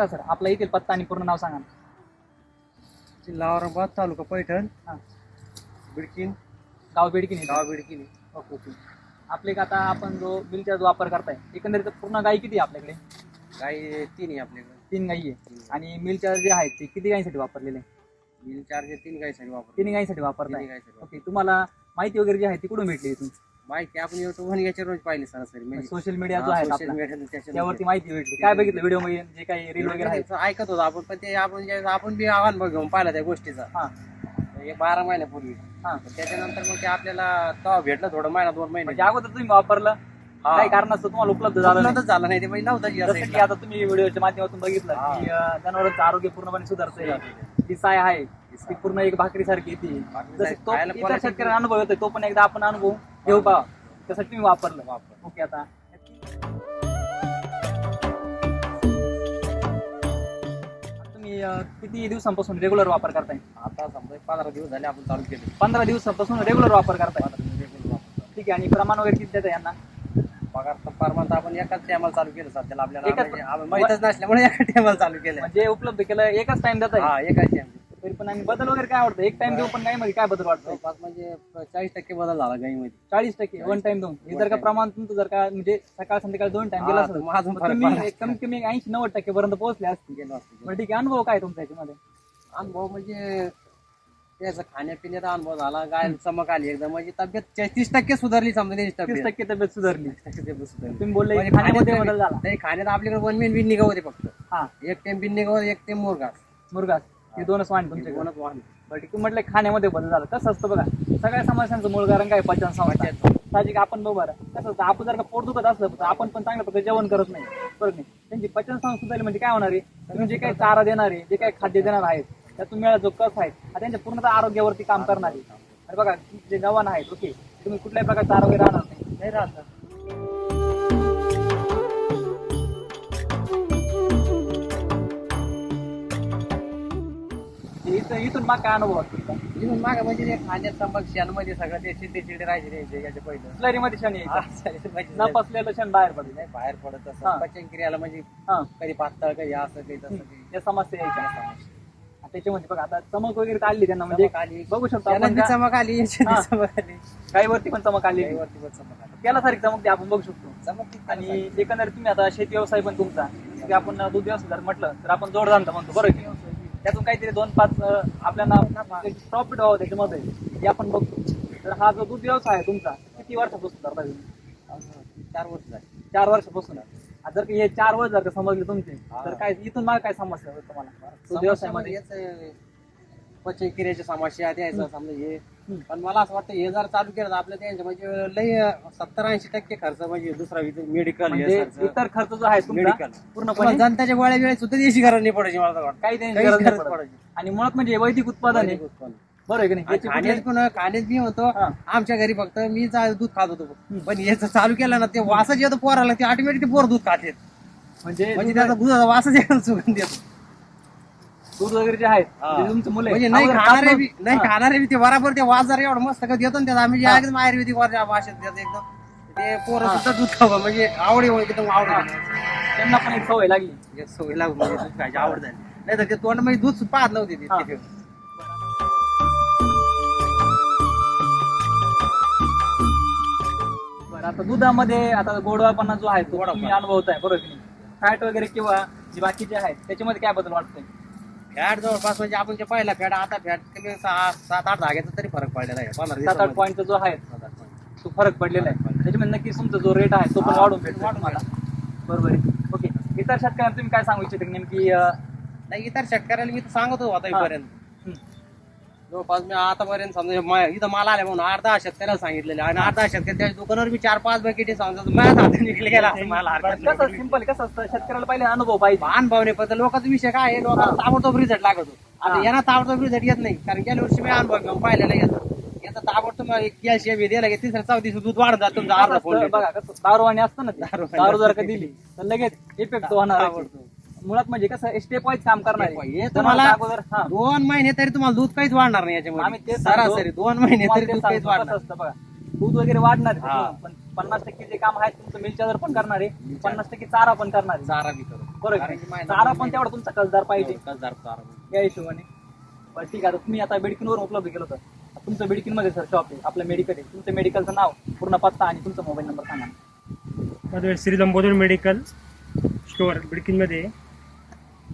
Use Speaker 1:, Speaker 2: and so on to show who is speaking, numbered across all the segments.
Speaker 1: नमस्कार सर? आपला येथील पत्ता आणि पूर्ण नाव सांगा ना.
Speaker 2: जिल्हा औरंगाबाद तालुका पैठण.
Speaker 1: हा.
Speaker 2: बिडकीन.
Speaker 1: गाव बेडकी
Speaker 2: गाव बिडकीन.
Speaker 1: Okay okay. आपले आता आपण जो बिलचा जो वापर करताय एकंदरीत पूर्ण गाई किती आहे आपल्याकडे?
Speaker 2: काही तीन आहे आपल्याकडे.
Speaker 1: तीन गाई आहे. आणि मिलच्या जे आहेत ते किती गायीसाठी वापरलेले? आहे?
Speaker 2: बिल चार्ज तीन गायसाठी वापर
Speaker 1: तिन्ही गायीसाठी वापरताय. ओके तुम्हाला माहिती वगैरे जी आहे ती कुठून भेटली इथून?
Speaker 2: माहिती आपण युट्यूब याच्यावर पाहिली सरासरी म्हणजे
Speaker 1: सोशल मीडिया जो आहे
Speaker 2: सोशल
Speaker 1: आपला,
Speaker 2: मीडिया त्याच्यावर
Speaker 1: त्यावरती माहिती भेटली. काय बघितलं व्हिडिओमध्ये? जे काही रील वगैरे
Speaker 2: त्याचं ऐकत होतो आपण पण ते आपण आपण बी अनुभव घेऊन पाहिला त्या गोष्टीचा.
Speaker 1: हा.
Speaker 2: एक बारा महिन्यापूर्वी.
Speaker 1: हा.
Speaker 2: त्याच्यानंतर मग ते आपल्याला तेव्हा भेटलं थोडं महिना दोन महिने.
Speaker 1: म्हणजे अगोदर तुम्ही वापरलं.
Speaker 2: हा.
Speaker 1: काही कारणास्तव तुम्हाला उपलब्ध झालं नाही.
Speaker 2: उपलब्धच झालं नाही ते म्हणजे नव्हतं जी असं
Speaker 1: जसं की आता तुम्ही व्हिडिओच्या माध्यमातून बघितलं
Speaker 2: हा.
Speaker 1: की अं, जनावरांचं आरोग्य पूर्णपणे सुधारतंय. ती साय आहे ती पूर्ण एक भाकरी सारखी ती जसं तो
Speaker 2: खायला
Speaker 1: इतर
Speaker 2: कोणाची-
Speaker 1: शेतकऱ्यांना अनुभव येतोय तो पण एकदा आपण अनुभव. घेऊ का? त्यासाठी तुम्ही वापरलं.
Speaker 2: वापर.
Speaker 1: ओके आता. तुम्ही अं, किती दिवसांपासून रेग्युलर वापर करताय?
Speaker 2: आता समजा एक पंधरा दिवस झाले आपण चालू केले.
Speaker 1: पंधरा दिवसापासून रेग्युलर वापर करताय. ठीक आहे आणि प्रमाण वगैरे किती देतं यांना?
Speaker 2: पगार तर परमानंट आपण एकाच टायमाला चालू केलं सध्याला. आपल्याला
Speaker 1: एकाच-
Speaker 2: माहितच नसल्यामुळे एका टायमाला चालू केलं
Speaker 1: म्हणजे उपलब्ध केलं एकच टाइम देत आहे
Speaker 2: हा एकाच टाइम
Speaker 1: तरी पण आणि बदल वगैरे काय वाटतं एक टाइम देऊ पण काय मध्ये काय बदल वाटतं
Speaker 2: जवळपास म्हणजे चाळीस टक्के बदल झाला गाईमध्ये.
Speaker 1: चाळीस टक्के वन टाइम दोन हे जर का. प्रमाण तुमचं जर का म्हणजे सकाळ संध्याकाळ दोन टाइम गेला
Speaker 2: तर
Speaker 1: असेल
Speaker 2: माझं
Speaker 1: मग
Speaker 2: फरक
Speaker 1: तुम्ही
Speaker 2: पडला.
Speaker 1: एक कमीत कमी ऐंशी नव्वद टक्के पर्यंत पोहोचले असतील.
Speaker 2: गेलो असतो
Speaker 1: बरं ठीक आहे अनुभव काय तुमचा याच्यामध्ये?
Speaker 2: अनुभव म्हणजे त्याचा खाण्यापिण्याचा अनुभव झाला गाय चमक आली एकदम. म्हणजे तब्येत तीस टक्के सुधारली समजा त्याची
Speaker 1: तीस
Speaker 2: तब्येत
Speaker 1: टक्के तब्येत सुधारली.
Speaker 2: तब्येत सुधारली.
Speaker 1: तुम्ही बोलले
Speaker 2: म्हणजे
Speaker 1: खाण्यामध्ये बदल झाला.
Speaker 2: नाही खाण्यात आपल्याकडे वन मेन बिन निघा होते फक्त.
Speaker 1: हा.
Speaker 2: एक टेम बिन निघा एक टेम मोरगास.
Speaker 1: मुरगास. हे दोनच वाण तुमच्याकडे
Speaker 2: दोनच वाहन.
Speaker 1: बरं ठीक. आहे म्हटलं खाण्यामध्ये बदल झाला. कसं असतं बघा. सगळ्या समस्यांचं मूळ कारण काय? पचन संस्था. साहजिक आपण बघ बरं. कसं असतं आपण जर का पोट दुखत असलं तर आपण पण चांगलं प्रकारे जेवण करत नाही. बरं नाही? त्यांची पचन संस्था सुधारली म्हणजे काय होणार आहे? तुम्ही जे काही चारा देणार आहे जे काही खाद्य देणार आहेत त्यातून मिळाला जो कस आहे हा त्यांच्या पूर्णतः आरोग्यावरती काम करणार आहे. आणि बघा जे जवान आहेत ओके. तुम्ही कुठल्याही प्रकारचा आरोग्य राहणार नाही. नाही राहत. इथं इथून मग काय अनुभव?
Speaker 2: इथून मागे म्हणजे ते खाण्यात चमक शेणमध्ये सगळं ते चिडे चिडे राहायचे याच्या पहिलं.
Speaker 1: स्लरीमध्ये क्षण यायचा. न पसलेलं क्षण बाहेर पडलं.
Speaker 2: नाही, बाहेर पडत
Speaker 1: हा.
Speaker 2: असं पचन क्रियाला म्हणजे
Speaker 1: हा.
Speaker 2: कधी पातळ कधी असं कधी तसं कधी.
Speaker 1: या समस्या यायच्या. आता त्याच्यामध्ये बघा आता चमक वगैरे आली त्यांना म्हणजे
Speaker 2: चमक आली.
Speaker 1: बघू शकतो आपण का-
Speaker 2: चमक आली
Speaker 1: हा.
Speaker 2: चमक आली.
Speaker 1: गाईवरती पण चमक आली.
Speaker 2: गाईवरती पण चमक आली.
Speaker 1: त्याला सारखी चमक ती आपण बघू शकतो.
Speaker 2: चमक ती
Speaker 1: आणि एकंदरीत तुम्ही आता शेती व्यवसाय पण तुमचा जसं की आपण दूध व्यवसाय जर म्हटलं तर आपण जोडधंदा म्हणतो बरोबर की नाही? त्यातून काहीतरी दोन पाच अं, आपल्याला प्रॉफिट व्हावं त्याच्यामध्ये. हे आपण बघतो. तर हा जो दूध व्यवसाय आहे तुमचा किती वर्षापासून करता तुम्ही?
Speaker 2: चार वर्ष झाली.
Speaker 1: चार वर्षापासून. आता जर का हे चार वर्ष जर का समजले तुमचे
Speaker 2: हा.
Speaker 1: तर काय इथून मागे काय समस्या होईल तुम्हाला? व्यवसायामध्ये
Speaker 2: याचं पचन क्रियेच्या समस्या द्यायचं समजा हे. पण मला असं वाटतं हे जर चालू केलं तर आपलं त्यांच्या म्हणजे लय सत्तर ऐंशी टक्के खर्च म्हणजे दुसरा मेडिकल
Speaker 1: म्हणजे इतर खर्च जो आहे तुमचा
Speaker 2: मेडिकल
Speaker 1: पूर्णपणे?
Speaker 2: जनताच्या गोळ्या वेळेत सुद्धा देशी गरज नाही पडायची मला तर वाटतं.
Speaker 1: काही त्यांची
Speaker 2: काहीच
Speaker 1: गरज नाही
Speaker 2: गरज
Speaker 1: पडत.
Speaker 2: पडायची.
Speaker 1: आणि मुळात म्हणजे हे वैदिक उत्पादन आहे.
Speaker 2: वैदिक उत्पन्न.
Speaker 1: बरोबर आहे की नाही?
Speaker 2: आणि
Speaker 1: याची
Speaker 2: खाण्यात
Speaker 1: कुठली-
Speaker 2: पण खाण्यात मी म्हणतो
Speaker 1: हा.
Speaker 2: आमच्या घरी फक्त मी जा- दूध खात होतो. पण याचं चालू केलं ना ते वासच येतो पोराला ते ऑटोमॅटिक ते पोर दूध खाते
Speaker 1: म्हणजे
Speaker 2: म्हणजे त्याचा दुधाचा वासच येतो सुगंध येतो.
Speaker 1: दूध वगैरे जे आहेत
Speaker 2: हा.
Speaker 1: ते तुमचं मुलं
Speaker 2: म्हणजे नाही खाणारे बी नाही
Speaker 1: हा.
Speaker 2: खाणारे बी ते बराबर ते वास जरा एवढं मस्त देतो ना त्याचा आम्ही जे
Speaker 1: हा.
Speaker 2: एकदम आयुर्वेदिक वर भाषेत देतो एकदम ते पोरं सुद्धा दूध खावं म्हणजे आवडी एकदम आवड
Speaker 1: त्यांना पण एक सवय लागली
Speaker 2: सवय लागून म्हणजे दूध खायची आवड झाली नाही तर ते तोंड म्हणजे दूध पाहत नव्हते ते
Speaker 1: हा.
Speaker 2: इतके दिवस.
Speaker 1: बरं आता दुधामध्ये आता गोडवापणा जो आहे तो
Speaker 2: गोडवापणा.
Speaker 1: तुम्ही अनुभवताय बरोबर की नाही फॅट वगैरे किंवा जे बाकीचे आहेत त्याच्यामध्ये काय बदल वाटतोय
Speaker 2: फॅट जवळपास म्हणजे आपण जे पहिला फॅट आता फॅट कमी सहा सात आठ धाग्याचा तरी फरक पडलेला आहे. पंधरा
Speaker 1: सात आठ
Speaker 2: दिवसामध्ये.
Speaker 1: पॉईंटचा जो आहे
Speaker 2: सात आठ point.
Speaker 1: तो फरक पडलेला आहे. त्याच्यामध्ये नक्कीच तुमचा जो रेट आहे तो पण
Speaker 2: हा,
Speaker 1: वाढून भेटतो
Speaker 2: वाढून
Speaker 1: तुम्हाला बरोबर आहे. ओके इतर शेतकऱ्यांना तुम्ही काय सांगू इच्छिता की नेमकी अं,
Speaker 2: नाही इतर शेतकऱ्याला मी तर सांगत होतो आतापर्यंत
Speaker 1: हं.
Speaker 2: जवळपास मी आतापर्यंत समजा मा- इथं माल आले म्हणून अर्धा शेतकऱ्याला सांगितलेले आणि अर्धा शेतकरी त्या दुकानावर मी चार पाच बकेटी सांगतो माझ्या हातात निघले गेला असं मला हरकत
Speaker 1: कसं
Speaker 2: नाही.
Speaker 1: सिंपल कसं असतं? शेतकऱ्याला पहिले अनुभव पाहिजे.
Speaker 2: भान भावने पण लोकांचा विषय काय आहे? लोकांना ताबडतोब रिझल्ट लागतो. आता
Speaker 1: हा.
Speaker 2: यांना ताबडतोब रिझल्ट येत नाही. कारण गेल्या वर्षी मी अनुभव घेऊन पाहिलेला येतो याचा ताबडतोब कॅल्शियम हे दिलं की तिसऱ्या चौथी दूध वाढत जात तुमचा
Speaker 1: कसं
Speaker 2: अर्धा
Speaker 1: असतं,
Speaker 2: फोन
Speaker 1: बघा कसं दारू आणि असतं ना.
Speaker 2: दारू
Speaker 1: दारू जर. का दिली तर लगेच इफेक्ट होणार आहे. मुळात म्हणजे कसं स्टेप वाईज काम करणार.
Speaker 2: हे तुम्हाला दोन महिने तरी तुम्हाला दूध काहीच वाढणार नाही
Speaker 1: आम्ही
Speaker 2: याच्यामध्ये. सरासरी दोन महिने तरी दूध काहीच वाढणार
Speaker 1: असतं बघा दूध वगैरे वाढणार
Speaker 2: हा.
Speaker 1: पण पन्नास टक्के जे काम आहे तुमचं मिलच्या पण करणार आहे पन्नास टक्के चारा पण करणार आहे.
Speaker 2: चारा बी करू.
Speaker 1: बरोबर? चारा पण तेवढा तुमचा कसदार पाहिजे.
Speaker 2: कसदार चारा.
Speaker 1: या हिशोबाने. बरं ठीक आहे. तुम्ही आता बेडकिनवर उपलब्ध केलं होतं. तुमचं बेडकिनमध्ये सर शॉप आहे. आपलं मेडिकल आहे. तुमचं मेडिकलचं नाव पूर्ण पत्ता आणि तुमचा मोबाईल नंबर सांगा
Speaker 3: Shri Lambodar medical store बिडकीनमध्ये.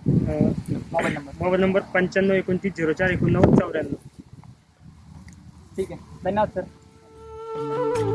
Speaker 1: Mobile number.
Speaker 3: Mobile number पंच्याण्णव एकोणतीस झिरो चार एकोणनव्वद चौऱ्याण्णव.
Speaker 1: ठीक आहे. धन्यवाद सर.